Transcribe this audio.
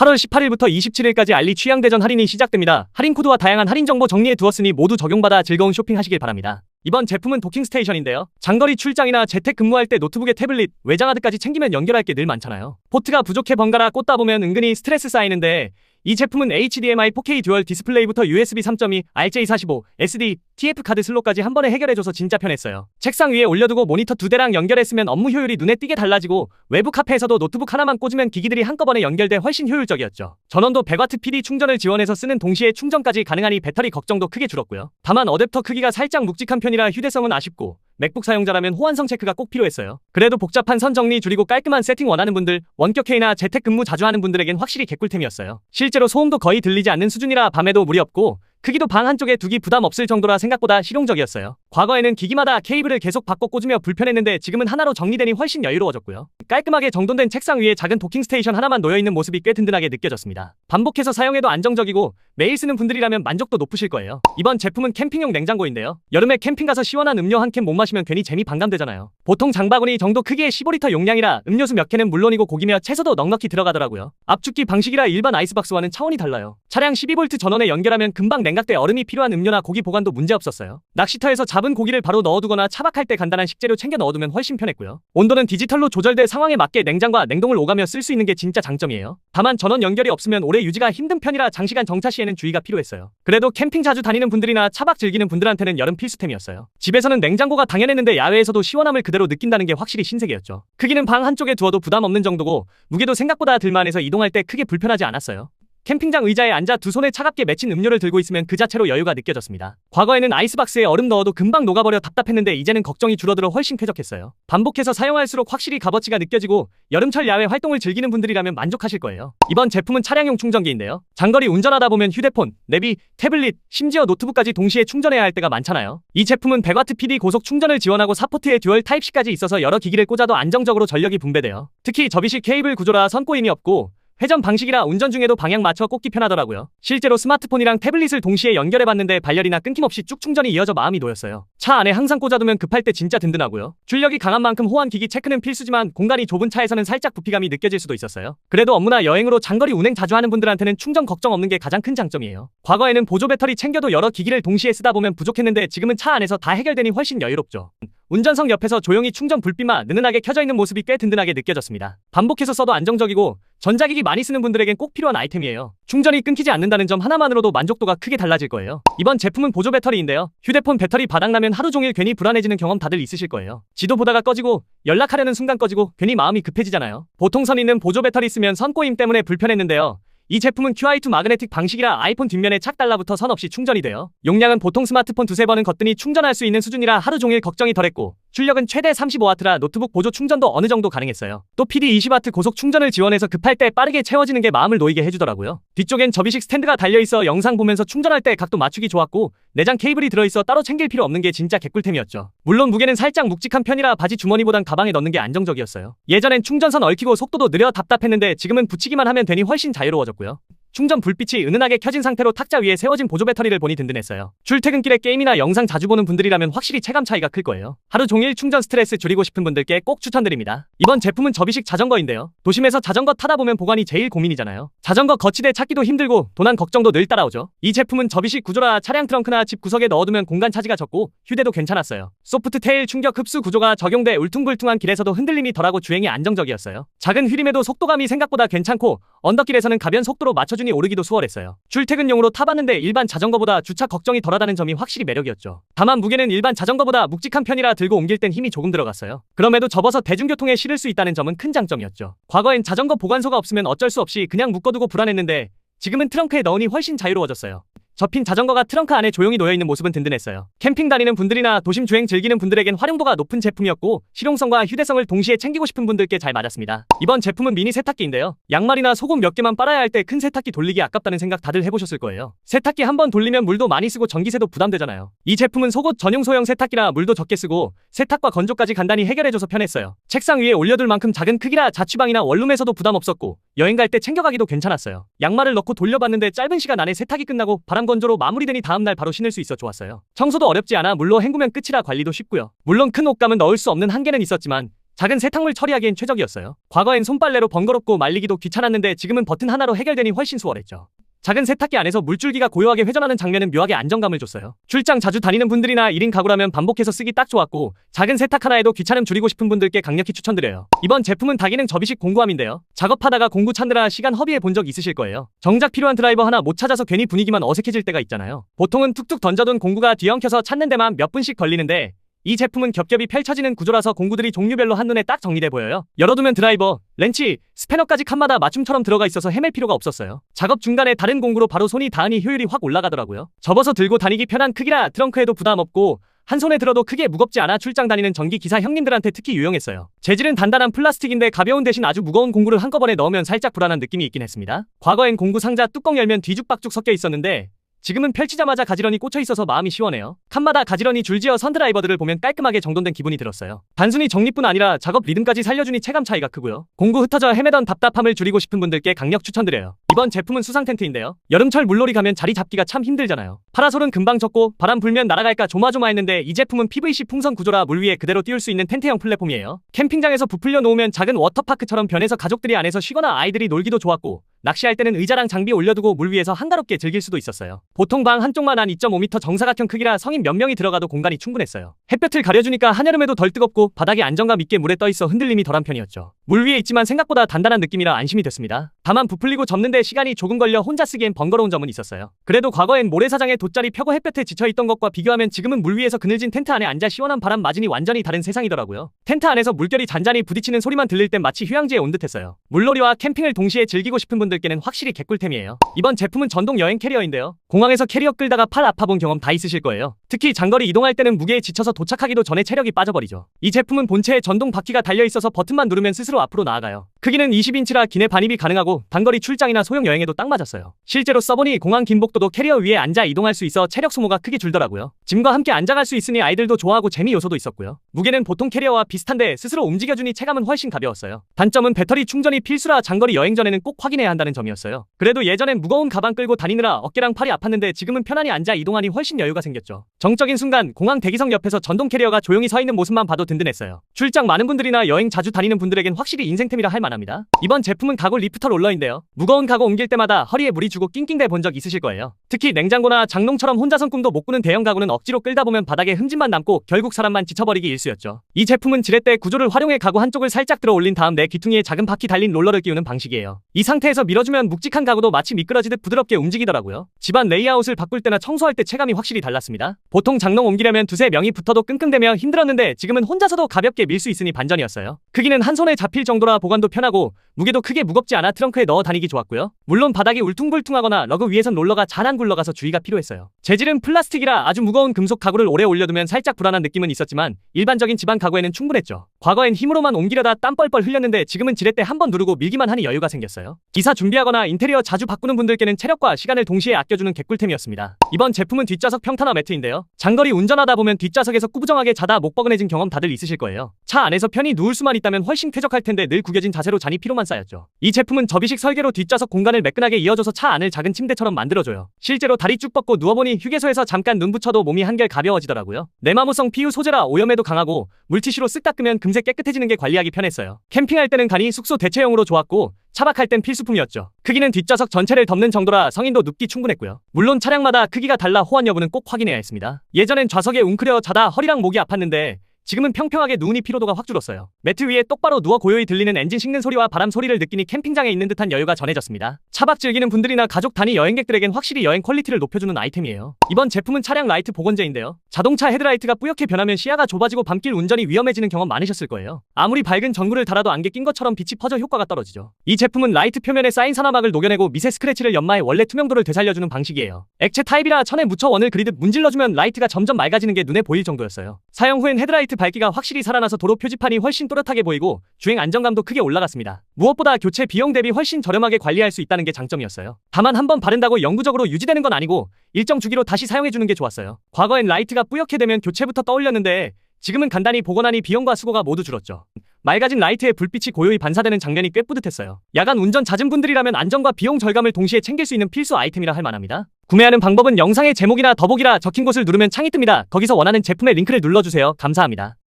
8월 18일부터 27일까지 알리 취향대전 할인이 시작됩니다. 할인 코드와 다양한 할인 정보 정리해 두었으니 모두 적용받아 즐거운 쇼핑하시길 바랍니다. 이번 제품은 도킹 스테이션인데요. 장거리 출장이나 재택 근무할 때 노트북에 태블릿, 외장하드까지 챙기면 연결할 게 늘 많잖아요. 포트가 부족해 번갈아 꽂다 보면 은근히 스트레스 쌓이는데 이 제품은 HDMI 4K 듀얼 디스플레이부터 USB 3.2, RJ45, SD, TF 카드 슬롯까지 한 번에 해결해줘서 진짜 편했어요. 책상 위에 올려두고 모니터 두 대랑 연결했으면 업무 효율이 눈에 띄게 달라지고 외부 카페에서도 노트북 하나만 꽂으면 기기들이 한꺼번에 연결돼 훨씬 효율적이었죠. 전원도 100W PD 충전을 지원해서 쓰는 동시에 충전까지 가능하니 배터리 걱정도 크게 줄었고요. 다만 어댑터 크기가 살짝 묵직한 편이라 휴대성은 아쉽고 맥북 사용자라면 호환성 체크가 꼭 필요했어요. 그래도 복잡한 선 정리 줄이고 깔끔한 세팅 원하는 분들, 원격 회의나 재택근무 자주 하는 분들에겐 확실히 개꿀템이었어요. 실제로 소음도 거의 들리지 않는 수준이라 밤에도 무리 없고 크기도 방 한쪽에 두기 부담 없을 정도라 생각보다 실용적이었어요. 과거에는 기기마다 케이블을 계속 바꿔 꽂으며 불편했는데 지금은 하나로 정리되니 훨씬 여유로워졌고요. 깔끔하게 정돈된 책상 위에 작은 도킹 스테이션 하나만 놓여있는 모습이 꽤 든든하게 느껴졌습니다. 반복해서 사용해도 안정적이고 매일 쓰는 분들이라면 만족도 높으실 거예요. 이번 제품은 캠핑용 냉장고인데요. 여름에 캠핑 가서 시원한 음료 한 캔 못 마시면 괜히 재미 반감되잖아요. 보통 장바구니 정도 크기의 15리터 용량이라 음료수 몇 캔은 물론이고 고기며 채소도 넉넉히 들어가더라고요. 압축기 방식이라 일반 아이스박스와는 차원이 달라요. 차량 12V 전원에 연결하면 금방 냉각돼 얼음이 필요한 음료나 고기 보관도 문제없었어요. 낚시터에서 잡은 고기를 바로 넣어두거나 차박할 때 간단한 식재료 챙겨 넣어두면 훨씬 편했고요. 온도는 디지털로 조절돼 상황에 맞게 냉장과 냉동을 오가며 쓸 수 있는 게 진짜 장점이에요. 다만 전원 연결이 없으면 오래 유지가 힘든 편이라 장시간 정차 시에는 주의가 필요했어요. 그래도 캠핑 자주 다니는 분들이나 차박 즐기는 분들한테는 여름 필수템이었어요. 집에서는 냉장고가 당연했는데 야외에서도 시원함을 그대로 느낀다는 게 확실히 신세계였죠. 크기는 방 한쪽에 두어도 부담 없는 정도고 무게도 생각보다 들만해서 이동할 때 크게 불편하지 않았어요. 캠핑장 의자에 앉아 두 손에 차갑게 맺힌 음료를 들고 있으면 그 자체로 여유가 느껴졌습니다. 과거에는 아이스박스에 얼음 넣어도 금방 녹아버려 답답했는데 이제는 걱정이 줄어들어 훨씬 쾌적했어요. 반복해서 사용할수록 확실히 값어치가 느껴지고 여름철 야외 활동을 즐기는 분들이라면 만족하실 거예요. 이번 제품은 차량용 충전기인데요. 장거리 운전하다 보면 휴대폰, 내비, 태블릿, 심지어 노트북까지 동시에 충전해야 할 때가 많잖아요. 이 제품은 100W PD 고속 충전을 지원하고 4포트에 듀얼 타입C까지 있어서 여러 기기를 꽂아도 안정적으로 전력이 분배돼요. 특히 접이식 케이블 구조라 선꼬임이 없고 회전 방식이라 운전 중에도 방향 맞춰 꽂기 편하더라고요. 실제로 스마트폰이랑 태블릿을 동시에 연결해봤는데 발열이나 끊김없이 쭉 충전이 이어져 마음이 놓였어요. 차 안에 항상 꽂아두면 급할 때 진짜 든든하고요. 출력이 강한 만큼 호환 기기 체크는 필수지만 공간이 좁은 차에서는 살짝 부피감이 느껴질 수도 있었어요. 그래도 업무나 여행으로 장거리 운행 자주 하는 분들한테는 충전 걱정 없는 게 가장 큰 장점이에요. 과거에는 보조 배터리 챙겨도 여러 기기를 동시에 쓰다 보면 부족했는데 지금은 차 안에서 다 해결되니 훨씬 여유롭죠. 운전석 옆에서 조용히 충전 불빛만 느슨하게 켜져 있는 모습이 꽤 든든하게 느껴졌습니다. 반복해서 써도 안정적이고 전자기기 많이 쓰는 분들에겐 꼭 필요한 아이템이에요. 충전이 끊기지 않는다는 점 하나만으로도 만족도가 크게 달라질 거예요. 이번 제품은 보조 배터리인데요. 휴대폰 배터리 바닥나면 하루 종일 괜히 불안해지는 경험 다들 있으실 거예요. 지도 보다가 꺼지고 연락하려는 순간 꺼지고 괜히 마음이 급해지잖아요. 보통 선 있는 보조 배터리 쓰면 선꼬임 때문에 불편했는데요. 이 제품은 QI2 마그네틱 방식이라 아이폰 뒷면에 착 달라붙어 선 없이 충전이 돼요. 용량은 보통 스마트폰 두세 번은 걷더니 충전할 수 있는 수준이라 하루 종일 걱정이 덜했고 출력은 최대 35W라 노트북 보조 충전도 어느 정도 가능했어요. 또 PD 20W 고속 충전을 지원해서 급할 때 빠르게 채워지는 게 마음을 놓이게 해주더라고요. 뒤쪽엔 접이식 스탠드가 달려있어 영상 보면서 충전할 때 각도 맞추기 좋았고 내장 케이블이 들어있어 따로 챙길 필요 없는 게 진짜 개꿀템이었죠. 물론 무게는 살짝 묵직한 편이라 바지 주머니보단 가방에 넣는 게 안정적이었어요. 예전엔 충전선 얽히고 속도도 느려 답답했는데 지금은 붙이기만 하면 되니 훨씬 자유로워졌고요. 충전 불빛이 은은하게 켜진 상태로 탁자 위에 세워진 보조 배터리를 보니 든든했어요. 출퇴근길에 게임이나 영상 자주 보는 분들이라면 확실히 체감 차이가 클 거예요. 하루 종일 충전 스트레스 줄이고 싶은 분들께 꼭 추천드립니다. 이번 제품은 접이식 자전거인데요. 도심에서 자전거 타다 보면 보관이 제일 고민이잖아요. 자전거 거치대 찾기도 힘들고 도난 걱정도 늘 따라오죠. 이 제품은 접이식 구조라 차량 트렁크나 집 구석에 넣어두면 공간 차지가 적고 휴대도 괜찮았어요. 소프트 테일 충격 흡수 구조가 적용돼 울퉁불퉁한 길에서도 흔들림이 덜하고 주행이 안정적이었어요. 작은 휘림에도 속도감이 생각보다 괜찮고 언덕길에서는 가변 속도로 맞춰 주니 오르기도 수월했어요. 출퇴근용으로 타봤는데 일반 자전거보다 주차 걱정이 덜하다는 점이 확실히 매력이었죠. 다만 무게는 일반 자전거보다 묵직한 편이라 들고 옮길 땐 힘이 조금 들어갔어요. 그럼에도 접어서 대중교통에 실을 수 있다는 점은 큰 장점이었죠. 과거엔 자전거 보관소가 없으면 어쩔 수 없이 그냥 묶어두고 불안했는데 지금은 트렁크에 넣으니 훨씬 자유로워졌어요. 접힌 자전거가 트렁크 안에 조용히 놓여있는 모습은 든든했어요. 캠핑 다니는 분들이나 도심 주행 즐기는 분들에겐 활용도가 높은 제품이었고 실용성과 휴대성을 동시에 챙기고 싶은 분들께 잘 맞았습니다. 이번 제품은 미니 세탁기인데요. 양말이나 속옷 몇 개만 빨아야 할 때 큰 세탁기 돌리기 아깝다는 생각 다들 해보셨을 거예요. 세탁기 한 번 돌리면 물도 많이 쓰고 전기세도 부담되잖아요. 이 제품은 속옷 전용 소형 세탁기라 물도 적게 쓰고 세탁과 건조까지 간단히 해결해줘서 편했어요. 책상 위에 올려둘 만큼 작은 크기라 자취방이나 원룸에서도 부담 없었고 여행 갈 때 챙겨가기도 괜찮았어요. 양말을 넣고 돌려봤는데 짧은 시간 안에 세탁이 끝나고 바람 건조로 마무리되니 다음날 바로 신을 수 있어 좋았어요. 청소도 어렵지 않아 물로 헹구면 끝이라 관리도 쉽고요. 물론 큰 옷감은 넣을 수 없는 한계는 있었지만 작은 세탁물 처리하기엔 최적이었어요. 과거엔 손빨래로 번거롭고 말리기도 귀찮았는데 지금은 버튼 하나로 해결되니 훨씬 수월했죠. 작은 세탁기 안에서 물줄기가 고요하게 회전하는 장면은 묘하게 안정감을 줬어요. 출장 자주 다니는 분들이나 1인 가구라면 반복해서 쓰기 딱 좋았고 작은 세탁 하나에도 귀찮음 줄이고 싶은 분들께 강력히 추천드려요. 이번 제품은 다기능 접이식 공구함인데요. 작업하다가 공구 찾느라 시간 허비해 본 적 있으실 거예요. 정작 필요한 드라이버 하나 못 찾아서 괜히 분위기만 어색해질 때가 있잖아요. 보통은 툭툭 던져둔 공구가 뒤엉켜서 찾는 데만 몇 분씩 걸리는데 이 제품은 겹겹이 펼쳐지는 구조라서 공구들이 종류별로 한눈에 딱 정리돼 보여요. 열어두면 드라이버, 렌치, 스패너까지 칸마다 맞춤처럼 들어가 있어서 헤맬 필요가 없었어요. 작업 중간에 다른 공구로 바로 손이 닿으니 효율이 확 올라가더라고요. 접어서 들고 다니기 편한 크기라 트렁크에도 부담 없고 한 손에 들어도 크게 무겁지 않아 출장 다니는 전기 기사 형님들한테 특히 유용했어요. 재질은 단단한 플라스틱인데 가벼운 대신 아주 무거운 공구를 한꺼번에 넣으면 살짝 불안한 느낌이 있긴 했습니다. 과거엔 공구 상자 뚜껑 열면 뒤죽박죽 섞여 있었는데 지금은 펼치자마자 가지런히 꽂혀 있어서 마음이 시원해요. 칸마다 가지런히 줄지어 선 드라이버들을 보면 깔끔하게 정돈된 기분이 들었어요. 단순히 정리뿐 아니라 작업 리듬까지 살려주니 체감 차이가 크고요. 공구 흩어져 헤매던 답답함을 줄이고 싶은 분들께 강력 추천드려요. 이번 제품은 수상 텐트인데요. 여름철 물놀이 가면 자리 잡기가 참 힘들잖아요. 파라솔은 금방 젖고 바람 불면 날아갈까 조마조마했는데 이 제품은 PVC 풍선 구조라 물 위에 그대로 띄울 수 있는 텐트형 플랫폼이에요. 캠핑장에서 부풀려 놓으면 작은 워터파크처럼 변해서 가족들이 안에서 쉬거나 아이들이 놀기도 좋았고 낚시할 때는 의자랑 장비 올려두고 물 위에서 한가롭게 즐길 수도 있었어요. 보통 방 한쪽만 한 2.5m 정사각형 크기라 성인 몇 명이 들어가도 공간이 충분했어요. 햇볕을 가려주니까 한여름에도 덜 뜨겁고 바닥이 안정감 있게 물에 떠있어 흔들림이 덜한 편이었죠. 물 위에 있지만 생각보다 단단한 느낌이라 안심이 됐습니다. 다만 부풀리고 접는데 시간이 조금 걸려 혼자 쓰기엔 번거로운 점은 있었어요. 그래도 과거엔 모래사장에 돗자리 펴고 햇볕에 지쳐있던 것과 비교하면 지금은 물 위에서 그늘진 텐트 안에 앉아 시원한 바람 맞으니 완전히 다른 세상이더라고요. 텐트 안에서 물결이 잔잔히 부딪히는 소리만 들릴 땐 마치 휴양지에 온 듯했어요. 물놀이와 캠핑을 동시에 즐기고 싶은 분들께는 확실히 개꿀템이에요. 이번 제품은 전동 여행 캐리어인데요. 공항에서 캐리어 끌다가 팔 아파본 경험 다 있으실 거예요. 특히 장거리 이동할 때는 무게에 지쳐서 도착하기도 전에 체력이 빠져버리죠. 이 제품은 본체에 전동 바퀴가 달려있어서 버튼만 누르면 스스로 앞으로 나아가요. 크기는 20인치라 기내 반입이 가능하고 단거리 출장이나 소형 여행에도 딱 맞았어요. 실제로 써보니 공항 긴복도도 캐리어 위에 앉아 이동할 수 있어 체력 소모가 크게 줄더라고요. 짐과 함께 앉아갈 수 있으니 아이들도 좋아하고 재미 요소도 있었고요. 무게는 보통 캐리어와 비슷한데 스스로 움직여주니 체감은 훨씬 가벼웠어요. 단점은 배터리 충전이 필수라 장거리 여행 전에는 꼭 확인해야 한다는 점이었어요. 그래도 예전엔 무거운 가방 끌고 다니느라 어깨랑 팔이 아팠는데 지금은 편안히 앉아 이동하니 훨씬 여유가 생겼죠. 정적인 순간 공항 대기석 옆에서 전동 캐리어가 조용히 서 있는 모습만 봐도 든든했어요. 출장 많은 분들이나 여행 자주 다니는 분들에겐 확실히 인생템이라 할 만 합니다. 이번 제품은 가구 리프터 롤러인데요. 무거운 가구 옮길 때마다 허리에 무리 주고 낑낑대 본 적 있으실 거예요. 특히 냉장고나 장롱처럼 혼자선 꿈도 못 꾸는 대형 가구는 억지로 끌다 보면 바닥에 흠집만 남고 결국 사람만 지쳐버리기 일쑤였죠. 이 제품은 지렛대 구조를 활용해 가구 한쪽을 살짝 들어 올린 다음 내 귀퉁이에 작은 바퀴 달린 롤러를 끼우는 방식이에요. 이 상태에서 밀어주면 묵직한 가구도 마치 미끄러지듯 부드럽게 움직이더라고요. 집안 레이아웃을 바꿀 때나 청소할 때 체감이 확실히 달랐습니다. 보통 장롱 옮기려면 두세 명이 붙어도 끙끙대며 힘들었는데 지금은 혼자서도 가볍게 밀 수 있으니 반전이었어요. 크기는 한 손에 잡힐 정도라 보관도 편 하고 무게도 크게 무겁지 않아 트렁크에 넣어 다니기 좋았고요. 물론 바닥이 울퉁불퉁하거나 러그 위에선 롤러가 잘 안 굴러가서 주의가 필요했어요. 재질은 플라스틱이라 아주 무거운 금속 가구를 오래 올려두면 살짝 불안한 느낌은 있었지만 일반적인 집안 가구에는 충분했죠. 과거엔 힘으로만 옮기려다 땀 뻘뻘 흘렸는데 지금은 지렛대 한 번 누르고 밀기만 하니 여유가 생겼어요. 기사 준비하거나 인테리어 자주 바꾸는 분들께는 체력과 시간을 동시에 아껴주는 개꿀템이었습니다. 이번 제품은 뒷좌석 평탄화 매트인데요. 장거리 운전하다 보면 뒷좌석에서 꾸부정하게 자다 목 뻐근해진 경험 다들 있으실 거예요. 차 안에서 편히 누울 수만 있다면 훨씬 쾌적할 텐데 늘 구겨진 자세로 잔이 피로만 쌓였죠. 이 제품은 접이식 설계로 뒷좌석 공간을 매끈하게 이어줘서 차 안을 작은 침대처럼 만들어줘요. 실제로 다리 쭉 뻗고 누워보니 휴게소에서 잠깐 눈 붙여도 몸이 한결 가벼워지더라고요. 내마무성 PU 소재라 오염에도 강하고 물티슈로 쓱 닦으면 금세 깨끗해지는 게 관리하기 편했어요. 캠핑할 때는 간이 숙소 대체용으로 좋았고 차박할 땐 필수품이었죠. 크기는 뒷좌석 전체를 덮는 정도라 성인도 눕기 충분했고요. 물론 차량마다 크기가 달라 호환 여부는 꼭 확인해야 했습니다. 예전엔 좌석에 웅크려 자다 허리랑 목이 아팠는데 지금은 평평하게 누우니 피로도가 확 줄었어요. 매트 위에 똑바로 누워 고요히 들리는 엔진 식는 소리와 바람 소리를 느끼니 캠핑장에 있는 듯한 여유가 전해졌습니다. 차박 즐기는 분들이나 가족 단위 여행객들에겐 확실히 여행 퀄리티를 높여주는 아이템이에요. 이번 제품은 차량 라이트 보건제인데요. 자동차 헤드라이트가 뿌옇게 변하면 시야가 좁아지고 밤길 운전이 위험해지는 경험 많으셨을 거예요. 아무리 밝은 전구를 달아도 안개 낀 것처럼 빛이 퍼져 효과가 떨어지죠. 이 제품은 라이트 표면에 쌓인 산화막을 녹여내고 미세 스크래치를 연마해 원래 투명도를 되살려주는 방식이에요. 액체 타입이라 천에 묻혀 원을 그리듯 문질러주면 라이트가 점점 맑아지는 게 눈에 보일 정도였어요. 사용 후엔 헤드라이트 밝기가 확실히 살아나서 도로 표지판이 훨씬 또렷하게 보이고 주행 안정감도 크게 올라갔습니다. 무엇보다 교체 비용 대비 훨씬 저렴하게 관리할 수 있다는 게 장점이었어요. 다만 한 번 바른다고 영구적으로 유지되는 건 아니고 일정 주기로 다시 사용해주는 게 좋았어요. 과거엔 라이트가 뿌옇게 되면 교체부터 떠올렸는데 지금은 간단히 보관하니 비용과 수고가 모두 줄었죠. 맑아진 라이트에 불빛이 고요히 반사되는 장면이 꽤 뿌듯했어요. 야간 운전 잦은 분들이라면 안전과 비용 절감을 동시에 챙길 수 있는 필수 아이템이라 할 만합니다. 구매하는 방법은 영상의 제목이나 더보기라 적힌 곳을 누르면 창이 뜹니다. 거기서 원하는 제품의 링크를 눌러주세요. 감사합니다.